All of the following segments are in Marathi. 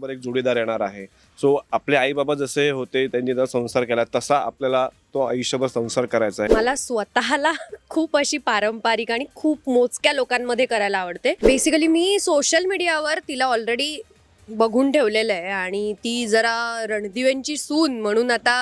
बरोबर एक जोडीदार येणार आहे. सो आपले आई बाबा जसे होते त्यांनी जर संसार केला तसा आपल्याला तो आयुष्यभर संसार करायचा आहे. मला स्वतःला खूप अशी पारंपरिक आणि खूप मोजक्या लोकांमध्ये करायला आवडते. बेसिकली मी सोशल मीडियावर तिला ऑलरेडी बघून ठेवलेलं आहे आणि ती जरा रणदिवेंची सून म्हणून आता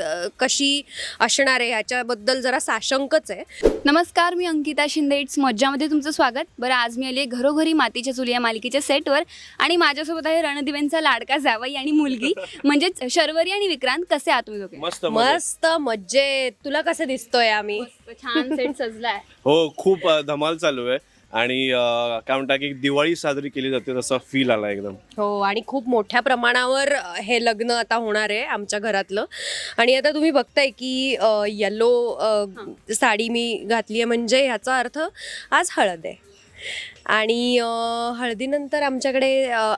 अं, कशी असणार आहे ह्याच्याबद्दल जरा साशंकच आहे. नमस्कार मी अंकिता शिंदे. इट्स मज्जामध्ये तुमचं स्वागत. बरं आज मी आली आहे घरोघरी मातीच्या चुली या मालिकेच्या सेटवर आणि माझ्यासोबत आहे रणदिवेंचा लाडका जावई आणि मुलगी म्हणजेच शर्वरी आणि विक्रांत. कसे आहात तुम्ही दोघे? मस्त मजेत. मस्त मज्जेत तुला कसं दिसतोय आम्ही? छान सेट सजलाय. हो खूप अ, धमाल चालू आहे. आणि अ, काय म्हणता की दिवाळी साजरी केली जाते तसा फील आला एकदम. हो आणि खूप मोठ्या प्रमाणावर हे लग्न आता होणार आहे आमच्या घरातलं. आणि आता तुम्ही बघताय की येलो साडी मी घातली आहे. म्हणजे ह्याचा अर्थ आज हळद आहे. आणि हळदीनंतर आमच्याकडे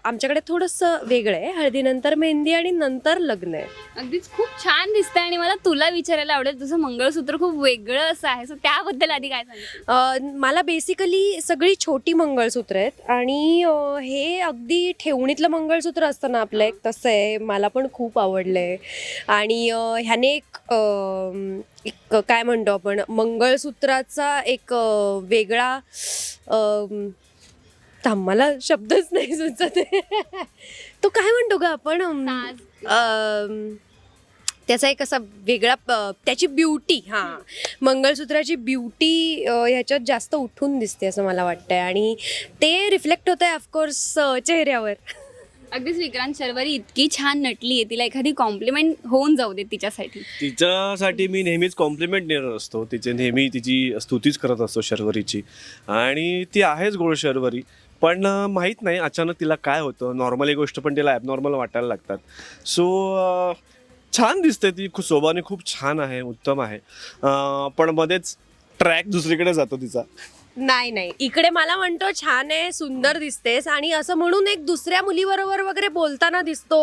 आमच्याकडे थोडंसं वेगळं आहे. हळदीनंतर मेहंदी आणि नंतर लग्न आहे. अगदीच खूप छान दिसतंय आणि मला तुला विचारायला आवडेल तुझं मंगळसूत्र खूप वेगळं असं आहे. सो त्याबद्दल आधी काय अ, मला बेसिकली सगळी छोटी मंगळसूत्र आहेत. आणि अ, हे अगदी ठेवणीतलं मंगळसूत्र असतं ना आपलं एक तसं आहे. मला पण खूप आवडलं आहे आणि अ, ह्याने एक अ, एक काय म्हणतो आपण मंगळसूत्राचा एक अ, वेगळा अ, थांब मला शब्दच नाही सुचत. आहे. तो काय म्हणतो ग आपण? अम, साज. अम, त्याचा एक असा वेगळा प- त्याची ब्युटी हां. मंगळसूत्राची ब्युटी ह्याच्यात जास्त उठून दिसते असं मला वाटतंय. आणि ते रिफ्लेक्ट होत आहे ऑफकोर्स चेहऱ्यावर. अगदीच विक्रांत शर्वरी इतकी छान नटली आहे तिला एखादी कॉम्प्लिमेंट होऊन जाऊ दे तिच्यासाठी. तिच्यासाठी मी नेहमीच कॉम्प्लिमेंट देत असतो. तिचे नेहमी तिची स्तुतीच करत असतो शर्वरीची. आणि ती आहेच गोड शर्वरी. पण माहीत नाही अचानक तिला काय होतं. नॉर्मली गोष्ट पण तिला ॲबनॉर्मल वाटायला लागतात. सो छान दिसते ती. खूप शोभाने खूप छान आहे उत्तम आहे. पण मध्येच ट्रॅक दुसरीकडे जातो तिचा. नाही नाही. इकडे मला म्हणतो छान आहे सुंदर दिसतेस. आणि असं म्हणून एक दुसऱ्या मुलीबरोबर वगैरे बोलताना दिसतो.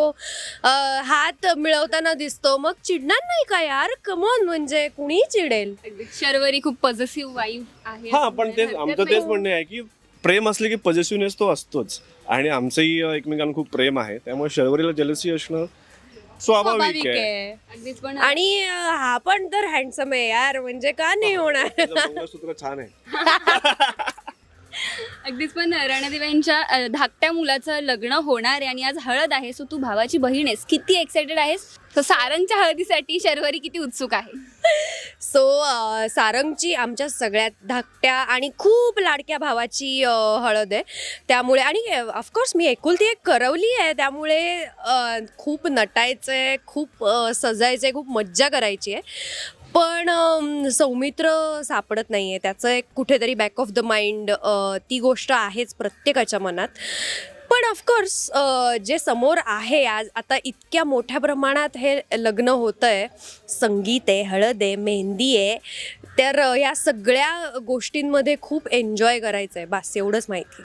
अं, हात मिळवताना दिसतो. मग चिडणार नाही का यार? कमॉन म्हणजे कुणीही चिडेल. शर्वरी खूप पॉझिटिव्ह वाईफ आहे. हा पण तेच आमचं तेच म्हणणं आहे की प्रेम असले की पॉझिटिव्हनेस तो असतोच. आणि आमचंही एकमेकांना खूप प्रेम आहे. त्यामुळे शर्वरीला जलसी असणं स्वाभाविक स्वाभाविक आहे. आहे. अगदीच पण आणि अं, हा पण तर हँडसम आहे यार. म्हणजे का नाही होणार? तिचं मंगळसूत्र छान आहे. अगदीच पण रणदेव्यांच्या अ, धाकट्या मुलाचं लग्न होणार आहे आणि आज हळद आहे. सो तू भावाची बहीण आहेस. किती एक्साइटेड आहेस? सो सारंगच्या हळदीसाठी शर्वरी किती उत्सुक आहे? सो अ, सारंगची आमच्या सगळ्यात धाकट्या आणि खूप लाडक्या भावाची अ, हळद आहे. त्यामुळे आणि ऑफकोर्स मी एकुलती एक करवली आहे. त्यामुळे अ, खूप नटायचं आहे खूप अ, सजायचं आहे खूप मज्जा करायची आहे. पण अम, सौमित्र सापडत नाही आहे त्याचं एक कुठेतरी बॅक ऑफ द माइंड ती गोष्ट आहेच प्रत्येकाच्या मनात. पण ऑफकोर्स जे समोर आहे आज आता इतक्या मोठ्या प्रमाणात हे लग्न होतं आहे संगीत आहे हळद आहे मेहंदी आहे. तर या सगळ्या गोष्टींमध्ये खूप एन्जॉय करायचं आहे बास एवढंच माहिती.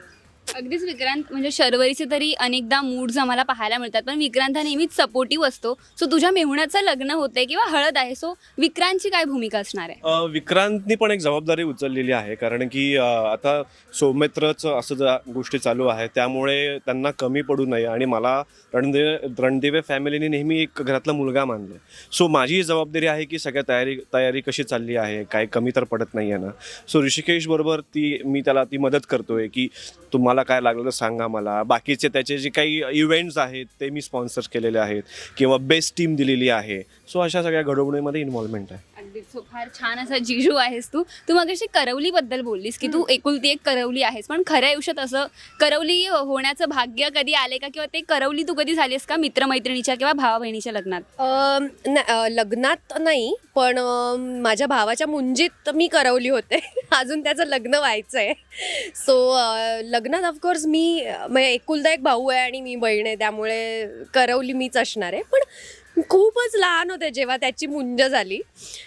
अगदीच विक्रांत म्हणजे शर्वरीचे तरी अनेकदा मूड्स आम्हाला पाहायला मिळतात पण विक्रांत हा नेहमीच सपोर्टिव्ह असतो. सो तुझ्या मेहुण्याचं लग्न होतंय किंवा हळद आहे सो विक्रांतची काय भूमिका असणार आहे? विक्रांतनी पण एक जबाबदारी उचललेली आहे कारण की आता सौमित्रचं असं ज्या गोष्टी चालू आहे त्यामुळे त्यांना कमी पडू नये. आणि मला रणदेवे रणदिवे फॅमिलीने नेहमी एक घरातला मुलगा मानलं सो माझी जबाबदारी आहे की सगळ्या तयारी तयारी कशी चालली आहे काय कमी तर पडत नाही आहे ना. सो ऋषिकेश बरोबर ती मी त्याला ती मदत करतोय की तुम्हाला काय लागलं तर सांगा मला. बाकीचे त्याचे जे काही इव्हेंट्स आहेत ते मी स्पॉन्सर केलेले आहेत किंवा बेस्ट टीम दिलेली आहे. सो अशा सगळ्या घडवणीमध्ये इन्व्हॉल्वमेंट आहे. अगदीच so फार छान असा जिजू आहेस तू. तू मग करवली बद्दल बोललीस की तू एकुलती एक करवली आहेस. पण खऱ्या आयुष्यात असं करवली होण्याचं भाग्य कधी आले का? किंवा ते करवली तू कधी झालीस का मित्रमैत्रिणीच्या किंवा भावा बहिणीच्या लग्नात? अम, न- अ, लग्नात नाही पण माझ्या भावाच्या मुंजीत मी करवली होते. अजून त्याचं लग्न व्हायचं आहे सो लग्नात ऑफकोर्स मी म्हणजे एकुलता एक भाऊ आहे आणि मी बहीण आहे त्यामुळे करवली मीच असणार आहे. पण खूपच लहान होते जेव्हा त्याची मुंज झाली.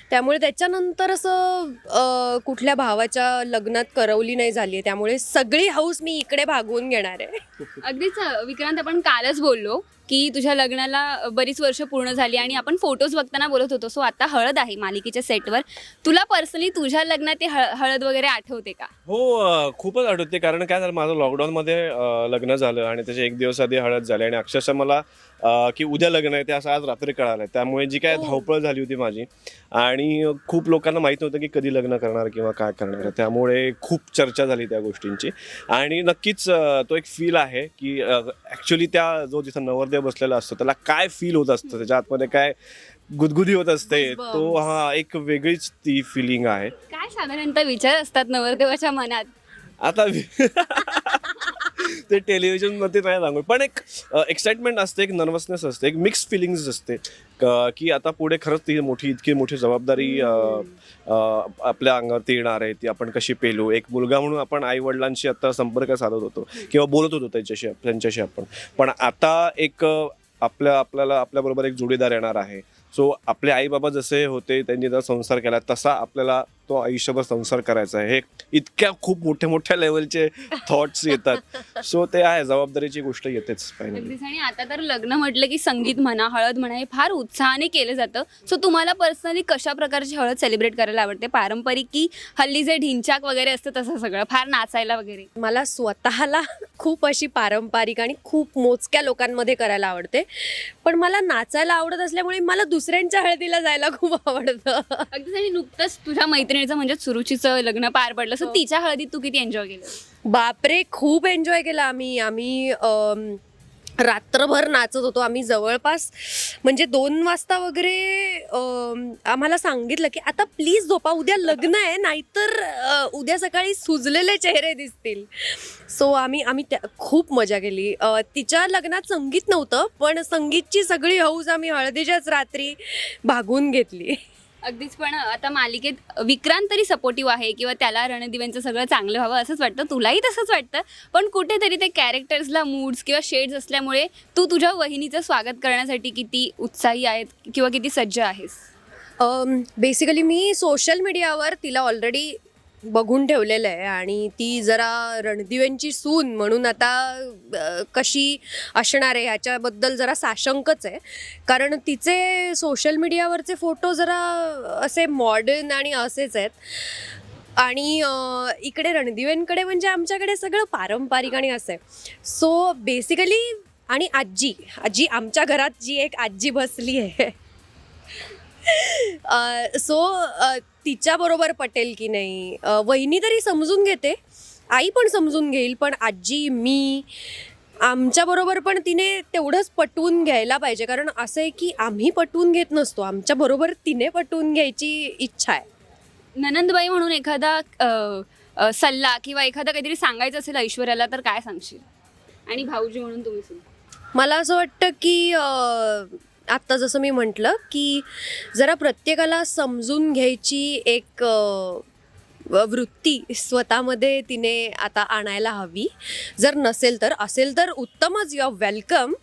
त्यामुळे त्याच्यानंतर असं कुठल्या भावाच्या लग्नात करवली नाही झाली आहे त्यामुळे सगळी हाऊस मी इकडे भागवून घेणार आहे. अगदीच विक्रांत आपण कालच बोललो. की तुझ्या लग्नाला बरीच वर्ष पूर्ण झाली आणि आपण फोटोज बघताना बोलत होतो सो आता हळद आहे मालिकेच्या सेटवर तुला पर्सनली तुझ्या लग्नात ते हळ हळद वगैरे आठवते का? हो अं, खूपच आठवते. कारण काय झालं माझं लॉकडाऊनमध्ये अं, लग्न झालं आणि त्याच्या एक दिवस आधी हळद झाली आणि अक्षरशः मला अं, की उद्या लग्न आहे ते असं आज रात्री कळालं त्यामुळे जी काय धावपळ झाली होती माझी आणि खूप लोकांना माहीत नव्हतं की कधी लग्न करणार किंवा काय करणार. त्यामुळे खूप चर्चा झाली त्या गोष्टींची. आणि नक्कीच अं, तो एक फील आहे की ॲक्च्युली त्या जो जिथं नवरदेव बसलेला असतो. त्याला काय फील होत असतं? त्याच्या आतमध्ये काय गुदगुदी होत असते? तो हा एक वेगळीच ती फिलिंग आहे. काय साधारणतः विचार असतात नवरदेवाच्या मनात? आता ते टेलिव्हिजनमध्ये नाही सांगू. पण एक एक्साइटमेंट असते एक नर्वसनेस असते एक मिक्स फिलिंग्स असते. क- की आता पुढे खरंच ती मोठी इतकी मोठी जबाबदारी आपल्या अंगावरती येणार आहे ती आपण कशी पेलू? एक मुलगा म्हणून आपण आई वडिलांशी आता संपर्क साधत होतो किंवा बोलत होतो त्यांच्याशी त्यांच्याशी आपण. पण आता एक आपल्या आपल्याला आपल्याबरोबर एक जोडीदार येणार आहे. सो आपले आई बाबा जसे होते त्यांनी जर संसार केला तसा आपल्याला तो आयुष्यभर संसार करायचा आहे. हे इतक्या खूप मोठ्या मोठ्या लेवलचे थॉट्स येतात. सो ते आहे जबाबदारीची गोष्ट येतेच अगदीच. आणि आता तर लग्न म्हटलं की संगीत म्हणा हळद म्हणा हे फार उत्साहाने केलं जातं. सो तुम्हाला पर्सनली कशा प्रकारची हळद सेलिब्रेट करायला आवडते? पारंपरिक की हल्ली जे ढिंचाक वगैरे असतं तसं सगळं फार नाचायला वगैरे? मला स्वतःला खूप अशी पारंपरिक आणि खूप मोजक्या लोकांमध्ये करायला आवडते. पण मला नाचायला आवडत असल्यामुळे मला दुसऱ्यांच्या हळदीला जायला खूप आवडतं. अगदीच. आणि नुकतंच तुझ्या मैत्रिणीचं म्हणजे सुरुचीचं लग्न पार पडलं. सो हो. तिच्या हळदीत तू किती एन्जॉय केलं? बापरे खूप एन्जॉय केला आम्ही. आम्ही अम, रात्रभर नाचत होतो. आम्ही जवळपास म्हणजे दोन वाजता वगैरे अम, आम्हाला सांगितलं की आता प्लीज झोपा उद्या लग्न आहे नाहीतर अ, उद्या सकाळी सुजलेले चेहरे दिसतील. सो आम्ही आम्ही त्या खूप मजा केली. अ, तिच्या लग्नात संगीत नव्हतं पण संगीतची सगळी हौस आम्ही हळदीच्याच रात्री भागून घेतली. अगदीच पण आता मालिकेत विक्रांत तरी सपोर्टिव्ह आहे किंवा त्याला रणदिव्यांचं सगळं चांगलं व्हावं असंच वाटतं. तुलाही तसंच वाटतं. पण कुठेतरी ते कॅरेक्टर्सला मूड्स किंवा शेड्स असल्यामुळे तू तुझ्या वहिनीचं स्वागत करण्यासाठी किती उत्साही आहेत किंवा किती सज्ज आहेस? बेसिकली मी सोशल मीडियावर तिला ऑलरेडी बघून ठेवलेलं आहे आणि ती जरा रणदिवेंची सून म्हणून आता कशी असणार आहे ह्याच्याबद्दल जरा साशंकच आहे. कारण तिचे सोशल मीडियावरचे फोटो जरा असे मॉडर्न आणि असेच आहेत. आणि इकडे रणदिवेंकडे म्हणजे आमच्याकडे सगळं पारंपरिक आणि असं आहे. सो बेसिकली आणि आजी आजी आमच्या घरात जी एक आजी बसली आहे. सो तिच्याबरोबर पटेल की नाही? वहिनी तरी समजून घेते. आई पण समजून घेईल पण आजी मी आमच्याबरोबर पण तिने तेवढंच पटवून घ्यायला पाहिजे. कारण असं आहे की आम्ही पटवून घेत नसतो. आमच्याबरोबर तिने पटवून घ्यायची इच्छा आहे. ननंदबाई म्हणून एखादा सल्ला किंवा एखादा काहीतरी सांगायचं असेल ऐश्वर्याला तर काय सांगशील? आणि भाऊजी म्हणून तुम्ही मला असं वाटतं की आत्ता जसं मी म्हटलं की जरा प्रत्येकाला समजून घ्यायची एक वृत्ती स्वतःमध्ये तिने आता आणायला हवी. जर नसेल तर असेल तर उत्तमच यू वेलकम.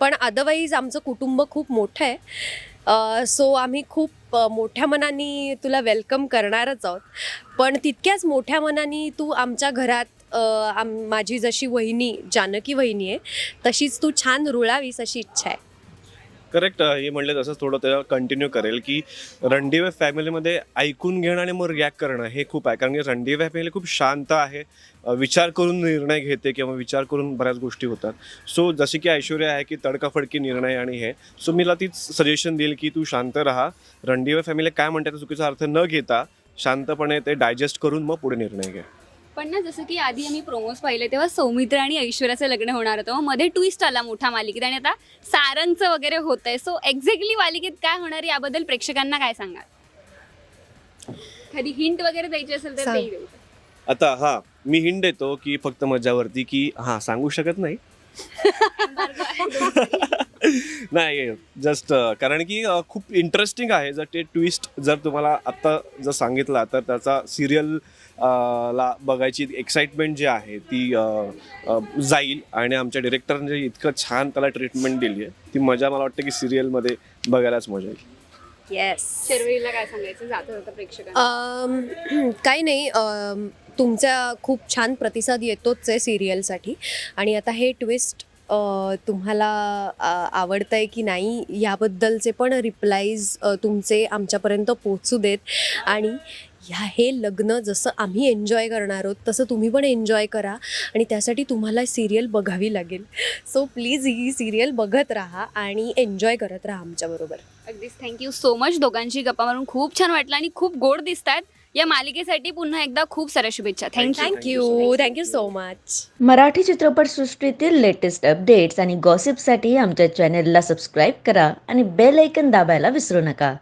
पण अदरवाईज आमचं कुटुंब खूप मोठं आहे. सो आम्ही खूप मोठ्या मनाने तुला वेलकम करणारच आहोत. पण तितक्याच मोठ्या मनाने तू आमच्या घरात आम माझी जशी वहिनी जानकी वहिनी आहे तशीच तू छान रुळावीस अशी इच्छा आहे. करेक्ट हे म्हणले तसंच थोडं त्याला कंटिन्यू करेल की रणदिवे फॅमिलीमध्ये ऐकून घेणं आणि मग रिॲक्ट करणं हे खूप आहे. कारण की रणदिवे फॅमिली खूप शांत आहे. विचार करून निर्णय घेते किंवा विचार करून बऱ्याच गोष्टी होतात. सो जसे की ऐश्वर्या आहे की तडकाफडकी निर्णय आणि हे. सो मीला तीच सजेशन देईल की तू शांत राहा. रणदिवे फॅमिली काय म्हणतात चुकीचा अर्थ न घेता शांतपणे ते डायजेस्ट करून मग पुढे निर्णय घ्या पण ना जसं की आधी आम्ही प्रोमोज पाहिले तेव्हा सौमित्र आणि ऐश्वर्याचं लग्न होणार होतं. मग मध्ये ट्विस्ट आला मोठा मालिकेत आणि आता सारंगचं वगैरे होत आहे सो एक्झॅक्टली मालिकेत काय होणार याबद्दल प्रेक्षकांना काय सांगाल? कधी हिंट वगैरे द्यायची असेल तर देऊ आता हा मी हिंट देतो की फक्त मजावरती की हा सांगू शकत नाही. नाही जस्ट कारण की खूप इंटरेस्टिंग आहे. जर ते ट्विस्ट जर तुम्हाला आत्ता जर सांगितला तर त्याचा सिरियल ला बघायची एक्साइटमेंट जी आहे ती जाईल आणि आमच्या डिरेक्टरने इतकं छान त्याला ट्रीटमेंट दिली आहे ती मजा मला वाटतं की सिरियलमध्ये बघायलाच मजा येईल. येस शर्वरीला काय सांगायचं? जातं होतं प्रेक्षकांना. अम, काही नाही. अम, तुमचा खूप छान प्रतिसाद येतोच आहे सिरियलसाठी आणि आता हे ट्विस्ट तुम्हाला आवडतं आहे की नाही याबद्दलचे पण रिप्लाईज तुमचे आमच्यापर्यंत पोचू देत. आणि ह्या हे लग्न जसं आम्ही एन्जॉय करणार आहोत तसं तुम्ही पण एन्जॉय करा. आणि त्यासाठी तुम्हाला सिरियल बघावी लागेल. सो प्लीज ही सिरियल बघत राहा आणि एन्जॉय करत राहा आमच्याबरोबर अगदीच. थँक्यू सो मच दोघांची गप्पा मारून. खूप छान वाटलं आणि खूप गोड दिसत आहेत या मालिकेसाठी पुन्हा एकदा खूप साऱ्या शुभेच्छा. Thank you thank you thank you so much Marathi चित्रपटसृष्टीतील लेटेस्ट अपडेट्स आणि गॉसिपसाठी आमच्या चॅनेलला सबस्क्राईब करा आणि बेल ऐकन दाबायला विसरू नका.